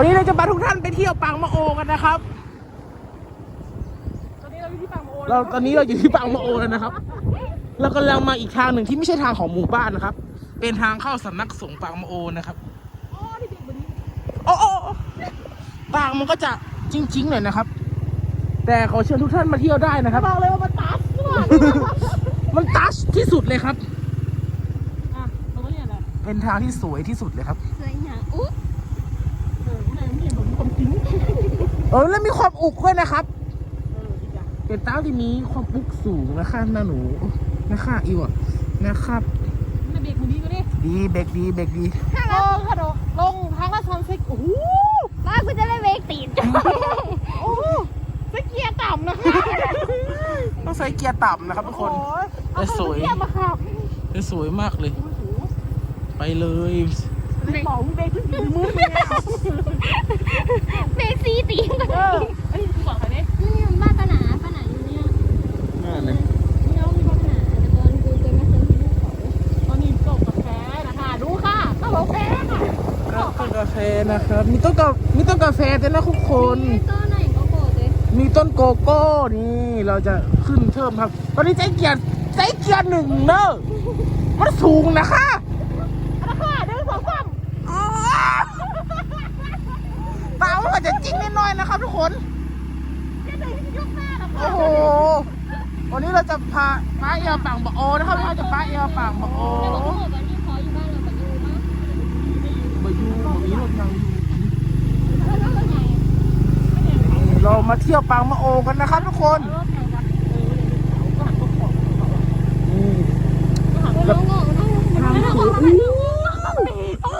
วันนี้เราจะพาทุกท่านไปเที่ยวปางมะโอกันนะครับ ตอนนี้เราอยู่ที่ปางโมโอเราตอนนี้เราอยู่ที่ปางมะโอแล้วนะครับ เรากำลังมาอีกทางหนึ่งที่ไม่ใช่ทางของหมู่บ้านนะครับ เป็นทางเข้าสำนักสงฆ์ปางมะโอนะครับอ๋อที่เด็กวันนี้โอ้โอ้โอ้ปางมันก็จะจริงๆหน่อยนะครับ แต่ขอเชิญทุกท่านมาเที่ยวได้นะครับ บอกเลยว่ามันตัสมากมันตัชที่สุดเลยครับ อะเราก็เนี่ยแหละเป็นทางที่สวยที่สุดเลยครับ สวยหยังอุ๊เออข้างในมันเห็นแบบมีความจริงเออแล้วมีความอุกด้วยนะครับเอออีกอย่างเป็นเต้าที่มีความปุกสูงนะคะหน้าหนูนะคะอิวอะนะครับมันเด็กวันนี้ก็ได้ดีเบรกดีเบรกดีเออค่ะดอกลงทางลาดซันเซ็กโอ้โหป้ากูจะได้เบรกตีนโอ้โหสเกียร์ต่ำนะคะต้องใช้เกียร์ต่ำนะครับทุกคนโอ้ยแต่สวยเอาเกียร์มาขับแต่สวยมากเลยโอ้โหไปเลย ไม่บอกมึงเบรกขึ้นมือมึงแล้วเบรกซีตีนเออไอ้คือบอกใครเนี่ยนี่บ้านป้าหนาป้าหนาอยู่เนี่ยนั่นเลยนี่น้องมีป้าหนาแต่ตอนกูเคยมาเจอที่ภูเขาตอนนี้ตกกาแฟนะคะดูค่ะต้องกาแฟค่ะต้นกาแฟนะครับ มีต้นกามีต้นกาแฟด้วยนะทุกคนนี่ต้นไหนก็โกรธเลยมีต้นโกโก้นี่เราจะขึ้นเทิมครับตอนนี้ใจเกียร์ใจเกียร์หนึ่งเนอะมันสูงนะคะ อันนั้นค่ะเดินสองสาม อ้าวตามันอาจจะจริงนิดหน่อยนะครับทุกคน เดี๋ยวเดินยกหน้านะคะ โอ้โห วันนี้เรา จะพาป้าเอลปังบะโอนะครับเราจะป้าเอลปังบะโอแต่บอกว่าโกรธวันนี้ขออยู่บ้านเรากับยูมากบะยูบะนี้รถนางแล้วน้อเรามาเที่ยวปางมะโอกันนะครับทุกคนรถไงวะเออก็หันตัวขอบนี่ก็หันน้องงงน้องทางน้องสงวยงอู้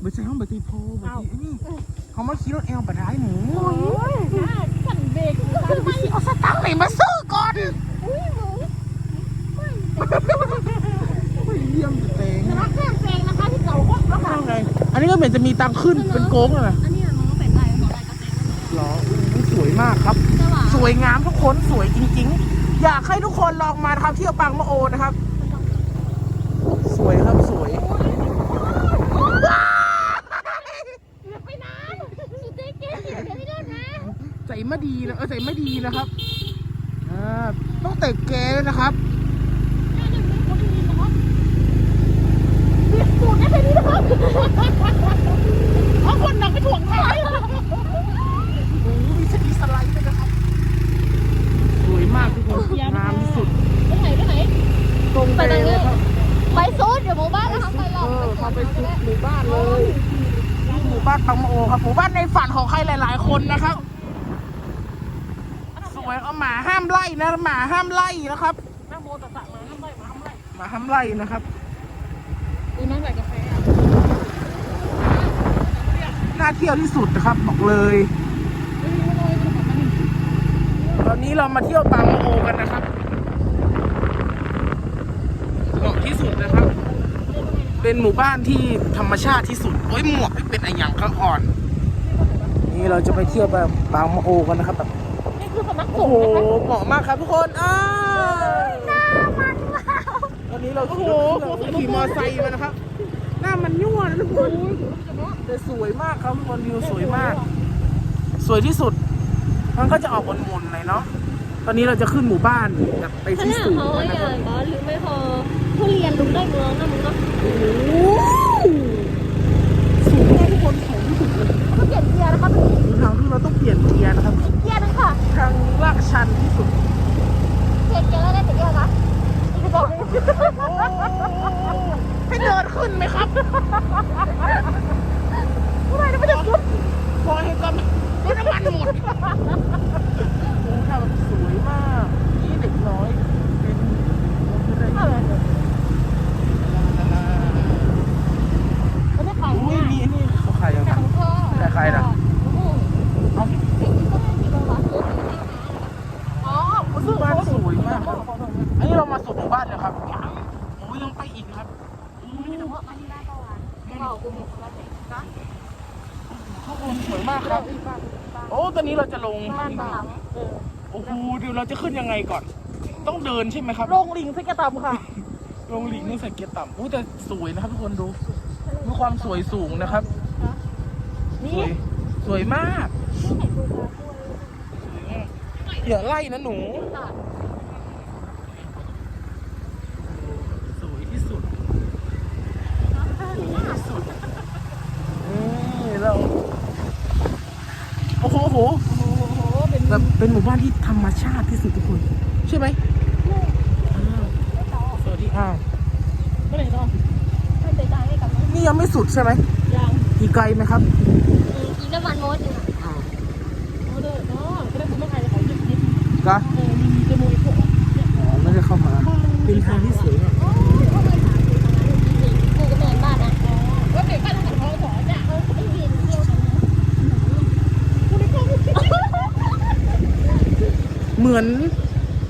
ไม่ใช่ห้องบัตีโพบัตีนี่เขามาขี่รถเอลบัได้หมูโอ้ยสั่นเบรกเอาสตังค์ไหนมาซื้อก่อน อุ้ยหนู ไม่ เยี่ยมจะเต็งรักแค่แซงนะคะที่เก่าก็แล้วค่ะไงอันนี้ก็เหมือนจะมีตังค์ขึ้นเป็นโค้งเลยนะอันนี้มันก็เป็นไรของอะไรก็เซ็งหรออู้สวยมากครับจะหวานสวยงามทุกคนสวยจริง ๆ อยากให้ทุกคนลองมานะครับเที่ยวปางมะโอนะครับ สวยครับสวยไปนานสุดเจ๊เจ๊เดี๋ยวไม่ได้นะใจไม่ดีนะเออใจไม่ดีนะครับอ่าต้องเตะแกด้วยนะครับ ปิดปูดได้แค่นี้นะครับเอาคนหนักไปถ่วงท้าย โอ้โหมีสกีสไลด์ด้วยนะครับ สวยมากทุกคนงามที่สุด ไปไหนไปไหน ตรงไปเลยครับ ไปซูดเดี๋ยวหมู่บ้านนะคะไปหล เอ อก อพาไปสุดหมู่บ้านเลยนี่หมู่บ้านปังมะโอครับ หมู่บ้านในฝันของใครหลาย ๆ คนนะครับ สวยเอาหมาห้ามไล่ นะหมาห้ามไล่นะครับนั่งโมตัสสะมาทำไรมาทำไรหมาห้ามไล่นะครับดูน้ำใส่กาแฟอะน่าเที่ยวที่สุดนะครับบอกเลย ตอนนี้เรามาเที่ยวปางมะโอกันนะครับเหมาะที่สุดนะครับ เป็นหมู่บ้านที่ธรรมชาติที่สุดโอ้ยหมวกที่เป็นอะหยังข้างอ่อน นี่เราจะไปเที่ยวแบบปางมะโอกันนะครับแบบนี่ คือสำนักสโอ้งโหฆ์นะคะเหมาะมากครับทุกคนอ้าวมันว้าวตอนนี้เราขี่รถเครื่องขี่มอไซค์มานะครับ หน้ามันยั่วนะทุกคนแต่สวยมากครับทุกคนวิวสวยมาก สวยที่สุด มันก็จะออกมนๆเลยเนาะตอนนี้เราจะขึ้นหมู่บ้านแบบไปขที่นาดสูงเขานะอคย่ารับงก็หรือไม่พอผู้เรียนรู้ได้เมืองนะมึงก็โอ้โหสูงมากทุกคนสูงที่สุดเลย เขาเปลี่ยนเกียร์นะคะทางที่เราต้องเปลี่ยนเกียร์นะครับเกียร์นึง ค่ะทางลาดชันที่สุดเรียนเก่งแล้วได้แต่เยอะนะอีกบอกให้เดินขึ้นไหมครับทำไมไม่ได้สุดพอให้ก่อนรถน้ำมันหมดโอ้ค่ะแบบสวยมาก นี่เด็กน้อย เป็นเป็นอะไร อะไรไม่ได้ขาย อุ้ย เนี่ย มีอันนี่เขาขายยังไง พ่อ แต่ใครล่ะ เอา อ๋อ หมู่บ้านสวยมากครับอันนี้เรามาสู่หมู่บ้านแล้วครับโอ้ยยังไปอีกครับทุกคนสวยมากครับ โอ้ตอนนี้เราจะลง บ้านบางเออโอ้โหเดี๋ยวเราจะขึ้นยังไงก่อน ต้องเดินใช่ไหมครับโรงลิงสเกตต่ำค่ะ ลงหลิงนี่ใส่เกียร์ต่ำอู้แต่สวยนะครับทุกคนดูมีความสวยสูงนะครับสวยสวยมากอย่าไล่นะหนู สวยที่สุดสวยที่สุดนี่เรา โอ้โหโอ้โหโอ้โหเป็น แบบเป็นหมู่บ้านที่ธรรมชาติที่สุดทุกคนใช่ไหมอ้าวสวัสดีอ้าวก็เลยต้องมันไปตายให้กับมันนี่ยังไม่สุดใช่ไหมยางอีกไกลไหมครับอีกน้ำมันมดอ้าวโอ้เด้อเนาะก็ได้ผมไม่ใครเขาหยิบหยิบก็เออมีมีจมูกอีกพวกเนี่ยอ๋อไม่ได้เข้ามาเป็นทางที่สวยมากโอ้ยเขาไปถามอยู่ตรงนั้นกูก็แม่บ้านนะว่าเด็กบ้านของเขาสอนเนี่ยเออเขาไปเรียนเที่ยวกันนะคุณได้ข้อมูล เหมือน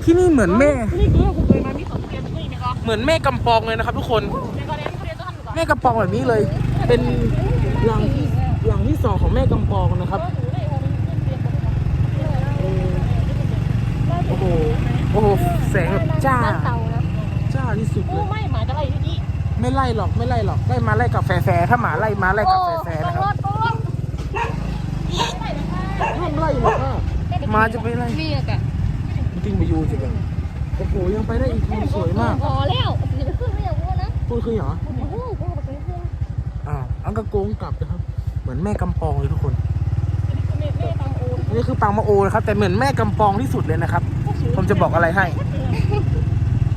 ที่นี่เหมือนแม่ นี่คือผมเคยมามีสองเรียนนี่ไหมครับเหมือนแม่กำปองเลยนะครับ ทุกคน ในกรณีที่เรียนต้องทำอยู่ก่อนแม่กำปองแบบนี้เลย เป็นหลังที่หลังที่สองของแม่กำปองนะครับ โอ้โห โอ้โห แสงแบบจ้าบ้านเตานะจ้าที่สุดเลโอ้ย ไม่หมาจะไล่ที่นี่ไม่ไล่หรอก ไม่ไล่หรอก ไล่มาไล่กับแฟแฟถ้าหมาไล่มาไล่กับแฟแฟตรนะงครรับถตรงรถห้ามไล่หรอกอะหมาจะไปไล่ นี่อะกะ จริงไปยูสิกันโอ้โหยังไปได้อีกทางสวยมาก พอแล้วอย่าไปขึ้นไม่อยากพูดนะพูดคือเหรอโอ้โหกูไปขึ้นอ้าวอังกะโกงกลับนะครับ เหมือนแม่กำปองเลยทุกคนแม่แม่ตังโอนนี่คือปังมะโอนะครับ แต่เหมือนแม่กำปองที่สุดเลยนะครับ ผมจะบอกอะไรให้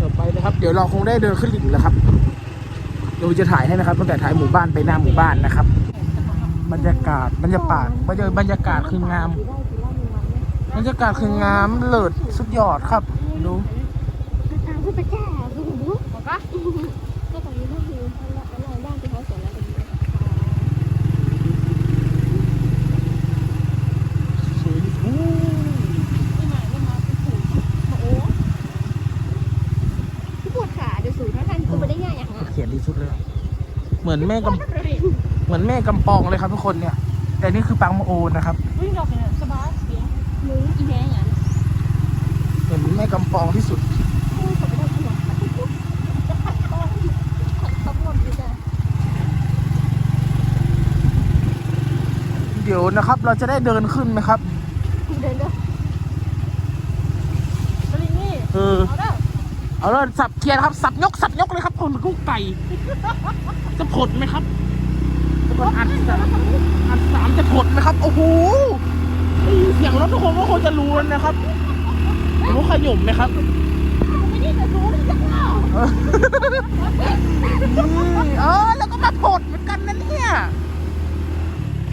ต่อไปนะครับ เดี๋ยวเราคงได้เดินขึ้นหลิงแล้วครับเดี๋ยวจะถ่ายให้นะครับตั้งแต่ท้ายหมู่บ้านไปหน้าหมู่บ้านนะครับ บรรยากาศบรรยากาศบรรยากาศบรรยากาศคืองาม บรรยากาศคืองามเลิศสุดยอดครับ ดูทางขึ้นไปแก่ดูดูบอกปะก็ตรงนี้ก็คือเราบ้านที่เขาสวนแล้วเป็นสวยดิโอ้ไม่มาไม่มาเป็นสูงมาโอ้ที่ปวดขาเดี๋ยวสูงท่านกูไปได้ง่ายอย่างนั้นเขียนดีสุดเลย เหมือนแม่กำเดี๋ยวดิเหมือนแม่กำปองเลยครับทุกคนเนี่ย แต่นี่คือปังมะโอนะครับ วิ่งดอกเนี่ยสบายเสียง มึงอีแม่อย่าง เห แม่กำปองที่สุดเดี๋ยวนะครับ เราจะได้เดินขึ้นไหมครับ เดินเด้อสลิงนี่เออ เอาเด้อเอาแล้วสับเทียนครับ สับยกสับยกเลยครับคนกุ๊กไก่จะผลไหมครับทุกคนอัดสามอัดสามจะผลไหมครับ โอ้โหได้ยินเสียงรถทุกคนก็คงจะรู้แล้วนะครับ รู้ขย่มไหมครับ ไม่นี่จะรู้เลยจังเนาะเออนี่เออแล้วก็มาผลเหมือนกันนะเนี่ย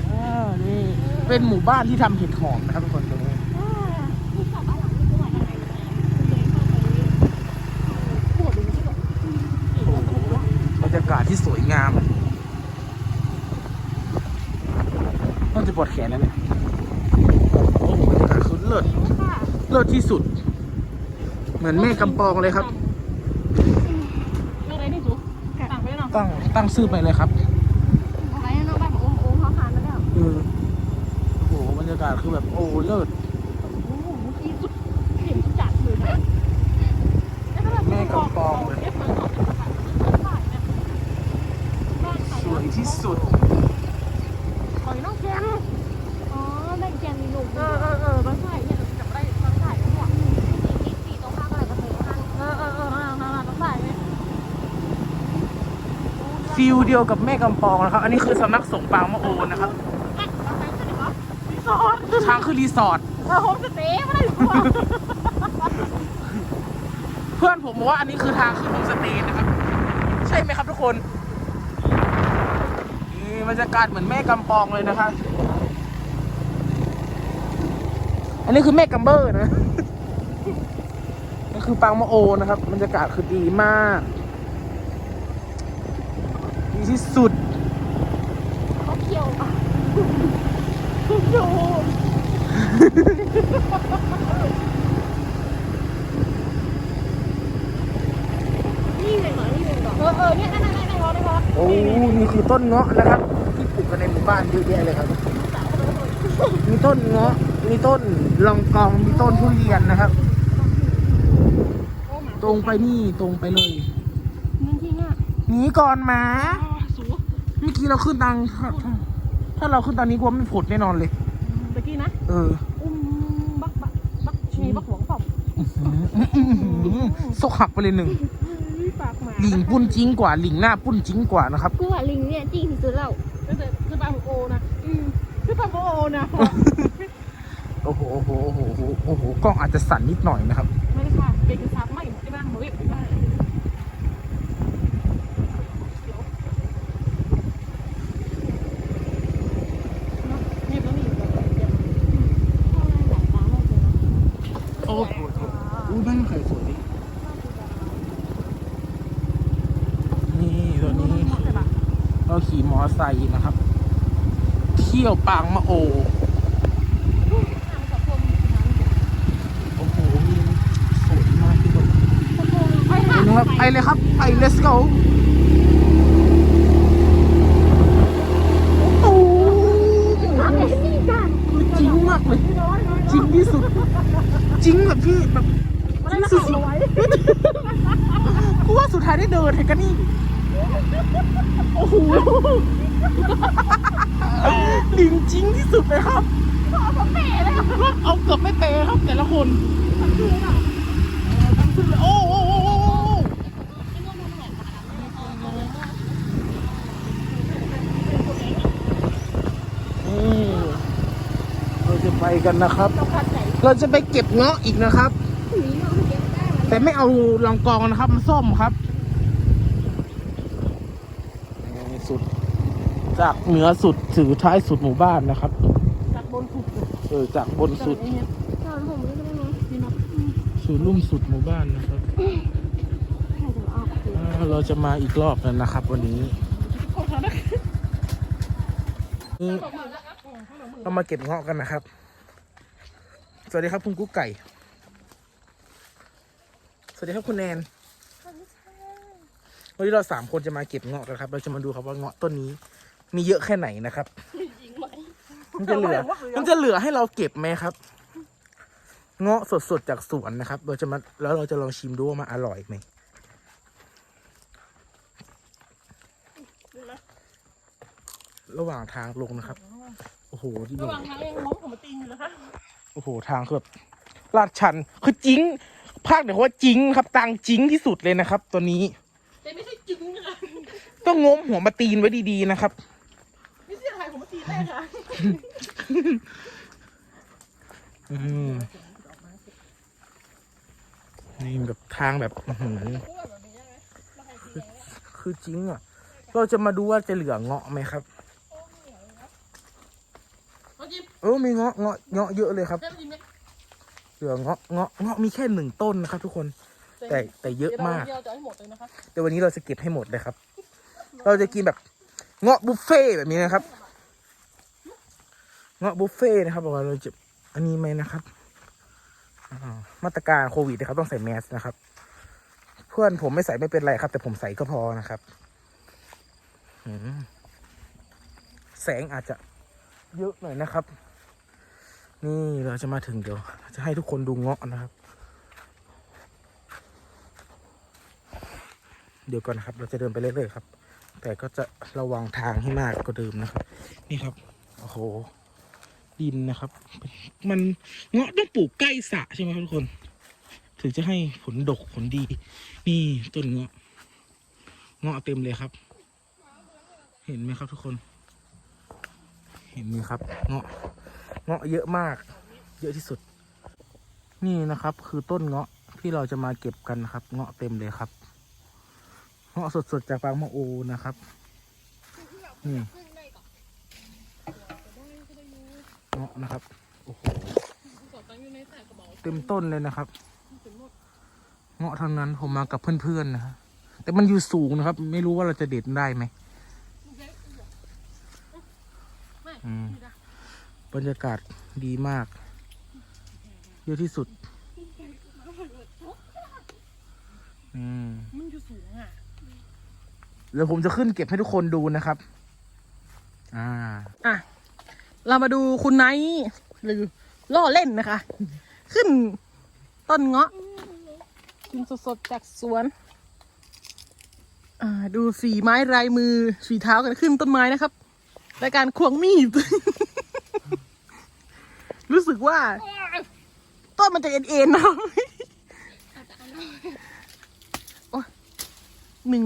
อ่านี่เป็นหมู่บ้านที่ทำเห็ดหอมนะครับทุกคนตรงนี้กูกลับบ้านหลังนี้กูว่าอะไรปวดดูที่แบบบรรยากาศที่สวยงามน่าจะปวดแขนแล้วเนี่ยโอ้โหบรรยากาศคือเลิศ เลิศที่สุด เหมือนแม่กำปองเลยครับเรื่องอะไรนี่จูต่างไปเนาะตั้งตั้งชื่อไปเลยครับอะไรนะบ้านของโอมเขาผ่านมาแล้วเออโอ้โหบรรยากาศคือแบบโอ้เลิศโอ้โหเมื่อกี้สุดเห็นจัดเลยนะแม่กำปองเลยเอฟมันออกจากบ้านเนี่ยบ้านใครสวยที่สุดปล่อยน้องแกมอ๋อแม่แกมีลูกเออ ฟิลเดียวกับแม่กำปองนะครับ อันนี้คือสำนักสงฆ์ปางมะโอนนะครับอะบ้นรีสอร์ททางคือรีสอร์ทโฮมสเตย์ไม่ได้หัวเพื่อนผมบอกว่าอันนี้คือทางขึ้นโฮมสเตย์นะครับ ใช่ไหมครับทุกคนนี่บรรยากาศเหมือนแม่กำปองเลยนะครับอันนี้คือแม่กัมเบอร์นะนี่คือปางมะโอนะครับบรรยากาศคือดีมาก ดีที่สุดเขาเคี่ยวอะดูนี่เลยเหรอนี่เลยเหรอเออเออเนี่ยนั่นนั่นนั่นนั่นนั่นโอ้นี่คือต้นเงาะนะครับ ที่ปลูกกันในหมู่บ้านเยอะแยะเลยครับ มีต้นเงาะมีต้นลองกองมีต้นทุเรียนนะครับ ตรงไปนี่ตรงไปเลยมันจริงอะ หนีก่อนหมาสูเมื่อกี้เราขึ้นทางถ้าเราขึ้นตอนนี้กลัวไม่ผุดแน่นอนเลย ตะกี้นะ เอออุ้มบักบักบักมีบักหลวงเปล่าซกหักไปเลยหนึ่งปากหมาหลิงปุ้นจริงกว่าหลิงหน้าปุ้นจริงกว่านะครับกูว่าลิงเนี่ยจริงที่สุดแล้วคือคือปากของโอนะอืมคือปากของโอนะโอ้โหโอ้โหโอ้โหโอ้โหโอ้โหกล้องอาจจะสั่นนิดหน่อยนะครับไม่ได้ค่ะเบรกซับไม่หมดที่บ้านหมดเว็บที่บ้านเงียบแล้วนี่ โอ้โหอู้บ้านใครสวยดินี่ตัวนี้เราขี่ มอไซค์นะครับ เที่ยวปางมะโอโอ้โหมีสวยมากทุกคนไปค่ะนะครับไปเลยครับ ไป let's go โอ้โหคือจริงมากเลย จริงที่สุด จริงแบบพี่แบบจริงสุดๆกูว่าสุดท้ายได้เดินเห็นกันนี่ โอ้โหลิงจริงที่สุดเลยครับเอาเกือบไม่เตะครับ แต่ละคนโอ้โหเราจะไปกันนะครับ เราจะไปเก็บเงาะอีกนะครับ แต่ไม่เอาลองกองนะครับมันส้มครับนี่สุด จากเหนือสุดถึงท้ายสุดหมู่บ้านนะครับ จากบนถูกเออจากบนสุดตอนผมไม่ได้ไหมนี่นะสู่ลุ่มสุดหมู่บ้านนะครับใครจะมาออกอ่าเราจะมาอีกรอบแล้วนะครับ วันนี้นี่เรามาเก็บเงาะกันนะครับ สวัสดีครับคุณกุ๊กไก่ สวัสดีครับคุณแนน วันนี้เราสามคนจะมาเก็บเงาะกันครับ เราจะมาดูครับว่าเงาะต้นนี้ มีเยอะแค่ไหนนะครับ มันจะเหลือ มันจะเหลือให้เราเก็บไหมครับ เงาะสดๆจากสวนนะครับ เราจะมาแล้วเราจะลองชิมดูว่ามันอร่อยไหมระหว่างทางลงนะครับ โอ้โหที่ระหว่างทางเองล้มของมาตีนอยู่แล้วค่ะโอ้โห ทางคือแบบลาดชัน คือจริงภาคเหนือว่าจริงครับตังจริงที่สุดเลยนะครับ ตัวนี้แต่ไม่ใช่จริงนะคะต้องงมหัวมาตีนไว้ดีๆนะครับ นี่แบบทางแบบอื้อหือคือจริงอะ เราจะมาดูว่าจะเหลือเงาะไหมครับเออมีเงาะเงาะเงาะเยอะเลยครับ เหลือเงาะเงาะเงาะมีแค่หนึ่งต้นนะครับ ทุกคน แต่แต่เยอะมากแต่วันนี้เราจะเก็บให้หมดเลยครับ เราจะกินแบบเงาะบุฟเฟ่แบบนี้นะครับ เงาะบุฟเฟ่ต์นะครับบอกว่าเราจะอันนี้ไหมนะครับมาตรการโควิดนะครับ ต้องใส่แมสนะครับ เพื่อนผมไม่ใส่ไม่เป็นไรครับ แต่ผมใส่ก็พอนะครับแสงอาจจะเยอะหน่อยนะครับ นี่เราจะมาถึงเดี๋ยว จะให้ทุกคนดูเงาะนะครับ เดี๋ยวก่อนนะครับ เราจะเดินไปเรื่อยๆครับ แต่ก็จะระวังทางให้มากกว่าเดิมนะครับ นี่ครับ โอ้โห ดินนะครับ มันเงาะต้องปลูกใกล้สระใช่ไหมครับทุกคน ถึงจะให้ผลดกผลดี นี่ต้นเงาะเงาะเต็มเลยครับ เห็นไหมครับทุกคน เห็นไหมครับ เงาะเงาะเยอะมาก เยอะที่สุด นี่นะครับ คือต้นเงาะที่เราจะมาเก็บกันนะครับ เงาะเต็มเลยครับ เงาะสดๆจากฟาร์มมะโอนะครับนี่เงาะ นะครับ โอ้โหเต็มต้นเลยนะครับ เงาะทั้งนั้นผมมากับเพื่อนๆนะครับแต่มันอยู่สูงนะครับ ไม่รู้ว่าเราจะเด็ดได้ไหมอืมบรรยากาศดีมาก เยอะที่สุดอืมมันอยู่สูงอะเดี๋ยวผมจะขึ้นเก็บให้ทุกคนดูนะครับ อ่า อะ เรามาดูคุณไนท์หรือล่อเล่นนะคะ ขึ้นต้นเงาะ กินสดๆจากสวนดูสีไม้ลายมือสีเท้ากันขึ้นต้นไม้นะครับรายการควงมีด รู้สึกว่า ต้นมันจะเอ็นๆเนาะหนึ่ง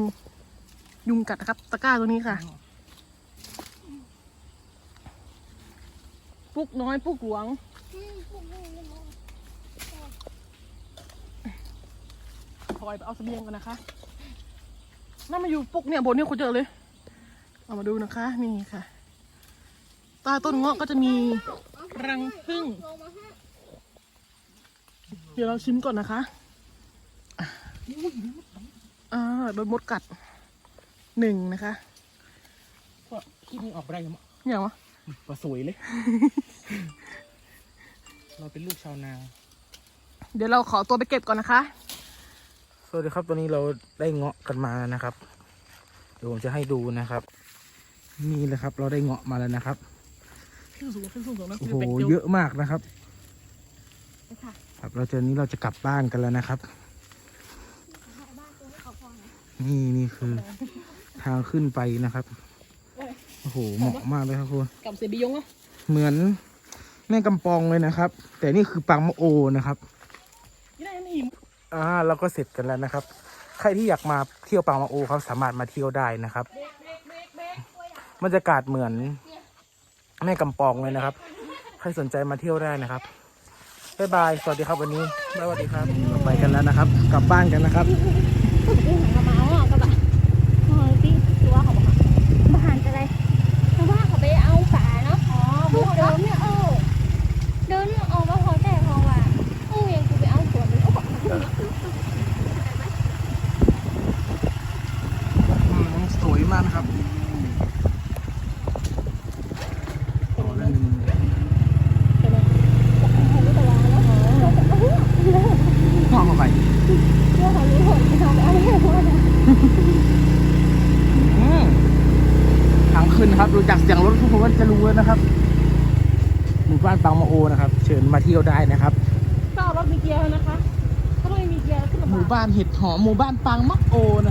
ยุงกัดนะครับ ตะกร้าตัวนี้ค่ะ ปุกน้อยปุกหลวงพลอยไปเอาเสบียงกันนะคะน่ามาอยู่ปุกเนี่ยบนเนี่ยคุณเจอเลย เอามาดูนะคะนี่ค่ะใต้ต้นเงาะก็จะมีรังผึ้งลงมาให้เดี๋ยวเราชิมก่อนนะคะอะอ่าโดนมดกัดหนึ่งนะคะก็คิดมึงออกไปได้ยังอย่างวะ ปลาสวยเลย เราเป็นลูกชาวนา เดี๋ยวเราขอตัวไปเก็บก่อนนะคะ สวัสดีครับตอนนี้เราได้เงาะกันมานะครับ เดี๋ยวผมจะให้ดูนะครับ นี่เลยครับ เราได้เงาะมาแล้วนะครับขึ้นสูงขึ้นสูงสูงนะโอ้คือโหเป็ดเดียวเยอะมากนะครับค่ะครับเราเจอนี้เราจะกลับบ้านกันแล้วนะครับบ้านตัวให้เขาพอนะนี่นี่คือ ทางขึ้นไปนะครับ โอ้โหเหมาะมากเลยครับคุณกับเสียบียงอะเหมือนแม่กำปองเลยนะครับ แต่นี่คือปังมะโอนะครับนี่ได้นี่อิ่มอ่าเราก็เสร็จกันแล้วนะครับ ใครที่อยากมาเที่ยวปังมะโอเขาสามารถมาเที่ยวได้นะครับบรรยากาศเหมือนแม่กำปองเลยนะครับ ใครสนใจมาเที่ยวได้นะครับบ๊ายบาย สวัสดีครับวันนี้ สวัสดีครับเราไปกันแล้วนะครับ กลับบ้านกันนะครับ ตีหันกระเมาอะกระบะเฮ้ยตีตัวเขาบอกบ้านจะอะไรเพราะว่าเขาไปเอาฝาเนาะอ๋อเดินเนี่ยเออเดินออกมาพอแต่พอว่าอู้ยังกูไปเอาสวนเลยโอ้โห อืมสวยมากนะครับโอ้แล้วนี่พ่อมาไปอืมทางขึ้นนะครับ ดู จากเสียงรถทุกคนก็จะรู้แล้วนะครับหมู่บ้านปังมะโอนะครับ เชิญมาเที่ยวได้นะครับถ้ารถมีเกียร์นะคะถ้าไม่มีเกียร์ขึ้นลำหมู่บากบ้านเห็ดหอมหมู่บ้านปังมะโอนะครับ